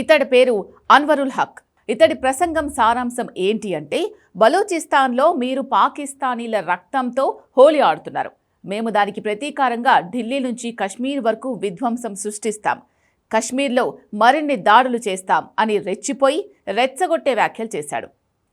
ఇతడి పేరు అన్వరుల్ హక్. ఇతడి ప్రసంగం సారాంశం ఏంటి అంటే బలూచిస్తాన్లో మీరు పాకిస్తానీల రక్తంతో హోలీ ఆడుతున్నారు. మేము దానికి ప్రతీకారంగా ఢిల్లీ నుంచి కశ్మీర్ వరకు విధ్వంసం సృష్టిస్తాం. కశ్మీర్లో మరిన్ని దాడులు చేస్తాం అని రెచ్చిపోయి రెచ్చగొట్టే వ్యాఖ్యలు చేశాడు.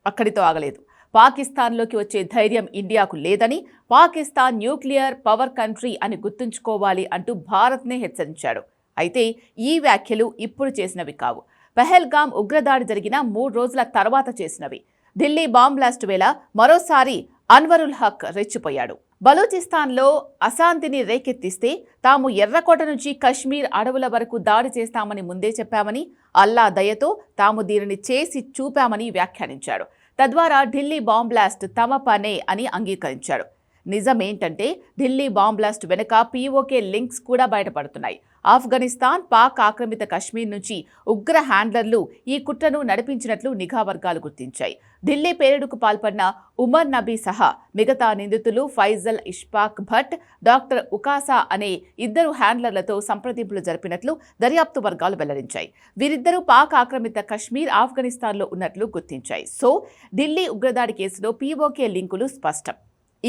అక్కడితో ఆగలేదు. పాకిస్తాన్లోకి వచ్చే ధైర్యం ఇండియాకు లేదని పాకిస్తాన్ న్యూక్లియర్ పవర్ కంట్రీ అని గుర్తుంచుకోవాలి అంటూ భారత్నే హెచ్చరించాడు. అయితే ఈ వ్యాఖ్యలు ఇప్పుడు చేసినవి కావు. పెహల్గామ్ ఉగ్రదాడి జరిగిన మూడు రోజుల తర్వాత చేసినవి. ఢిల్లీ బాంబ్ బ్లాస్ట్ వేళ మరోసారి అన్వరుల్ హక్ రెచ్చిపోయాడు. బలూచిస్తాన్లో అశాంతిని రేకెత్తిస్తే తాము ఎర్రకోట నుంచి కశ్మీర్ అడవుల వరకు దాడి చేస్తామని ముందే చెప్పామని అల్లా దయతో తాము దీనిని చేసి చూపామని వ్యాఖ్యానించాడు. తద్వారా ఢిల్లీ బాంబ్ బ్లాస్ట్ తమ పనే అని అంగీకరించాడు. నిజమేంటంటే ఢిల్లీ బాంబ్లాస్ట్ వెనుక పీఓకే లింక్స్ కూడా బయటపడుతున్నాయి. ఆఫ్ఘనిస్తాన్ పాక్ ఆక్రమిత కశ్మీర్ నుంచి ఉగ్ర హ్యాండ్లర్లు ఈ కుట్రను నడిపించినట్లు నిఘా వర్గాలు గుర్తించాయి. ఢిల్లీ పేలుడుకు పాల్పడిన ఉమర్ నబీ సహా మిగతా నిందితులు ఫైజల్ ఇష్పాక్ భట్ డాక్టర్ ఉకాసా అనే ఇద్దరు హ్యాండ్లర్లతో సంప్రదింపులు జరిపినట్లు దర్యాప్తు వర్గాలు వెల్లడించాయి. వీరిద్దరూ పాక్ ఆక్రమిత కశ్మీర్ ఆఫ్ఘనిస్తాన్లో ఉన్నట్లు గుర్తించాయి. సో ఢిల్లీ ఉగ్రదాడి కేసులో పీఓకే లింకులు స్పష్టం.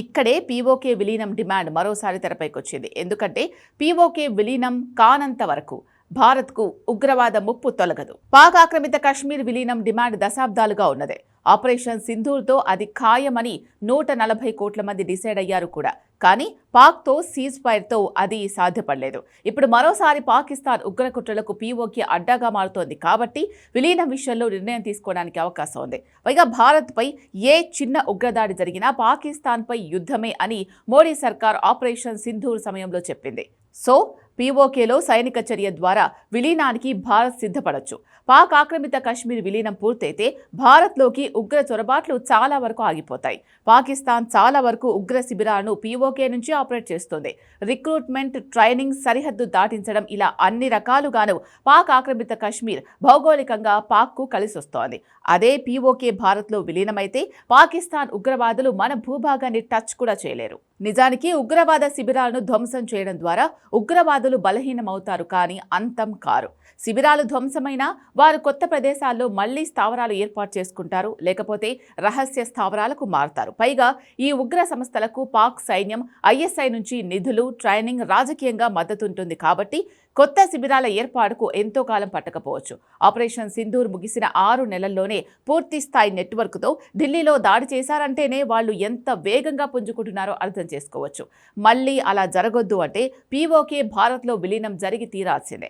ఇక్కడే పీఓకే విలీనం డిమాండ్ మరోసారి తెరపైకి వచ్చింది ఎందుకంటే పీఓకే విలీనం కానంత వరకు భారత్కు ఉగ్రవాద ముప్పు తొలగదు. పాక్ ఆక్రమిత కశ్మీర్ విలీనం డిమాండ్ దశాబ్దాలుగా ఉన్నదే. ఆపరేషన్ సింధూర్తో అది ఖాయమని నూట నలభై కోట్ల మంది డిసైడ్ అయ్యారు కూడా. కానీ పాక్తో సీజ్ ఫైర్తో అది సాధ్యపడలేదు. ఇప్పుడు మరోసారి పాకిస్తాన్ ఉగ్రకుట్రలకు పీఓకి అడ్డాగా మారుతోంది కాబట్టి విలీనం విషయంలో నిర్ణయం తీసుకోవడానికి అవకాశం ఉంది. పైగా భారత్పై ఏ చిన్న ఉగ్రదాడి జరిగినా పాకిస్తాన్పై యుద్ధమే అని మోడీ సర్కార్ ఆపరేషన్ సింధూర్ సమయంలో చెప్పింది. సో పీఓకేలో సైనిక చర్య ద్వారా విలీనానికి భారత్ సిద్ధపడొచ్చు. పాక్ ఆక్రమిత కశ్మీర్ విలీనం పూర్తయితే భారత్లోకి ఉగ్ర చొరబాట్లు చాలా వరకు ఆగిపోతాయి. పాకిస్తాన్ చాలా వరకు ఉగ్ర శిబిరాలను పీఓకే నుంచి ఆపరేట్ చేస్తుంది. రిక్రూట్మెంట్ ట్రైనింగ్ సరిహద్దు దాటించడం ఇలా అన్ని రకాలుగాను పాక్ ఆక్రమిత కశ్మీర్ భౌగోళికంగా పాక్కు కలిసొస్తోంది. అదే పీఓకే భారత్లో విలీనమైతే పాకిస్తాన్ ఉగ్రవాదులు మన భూభాగాన్ని టచ్ కూడా చేయలేరు. నిజానికి ఉగ్రవాద శిబిరాలను ధ్వంసం చేయడం ద్వారా ఉగ్రవాదులు బలహీనమవుతారు కానీ అంతం కారు. శిబిరాలు ధ్వంసమైనా వారు కొత్త ప్రదేశాల్లో మళ్ళీ స్థావరాలు ఏర్పాటు చేసుకుంటారు. లేకపోతే రహస్య స్థావరాలకు మారుతారు. పైగా ఈ ఉగ్ర సంస్థలకు పాక్ సైన్యం ఐఎస్ఐ నుంచి నిధులు ట్రైనింగ్ రాజకీయంగా మద్దతుంటుంది కాబట్టి కొత్త శిబిరాల ఏర్పాటుకు ఎంతో కాలం పట్టకపోవచ్చు. ఆపరేషన్ సింధూర్ ముగిసిన ఆరు నెలల్లోనే పూర్తి స్థాయి నెట్వర్క్తో ఢిల్లీలో దాడి చేశారంటేనే వాళ్ళు ఎంత వేగంగా పుంజుకుంటున్నారో అర్థం చేసుకోవచ్చు. మళ్ళీ అలా జరగొద్దు అంటే పీఓకే భారత్లో విలీనం జరిగి తీరాల్సిందే.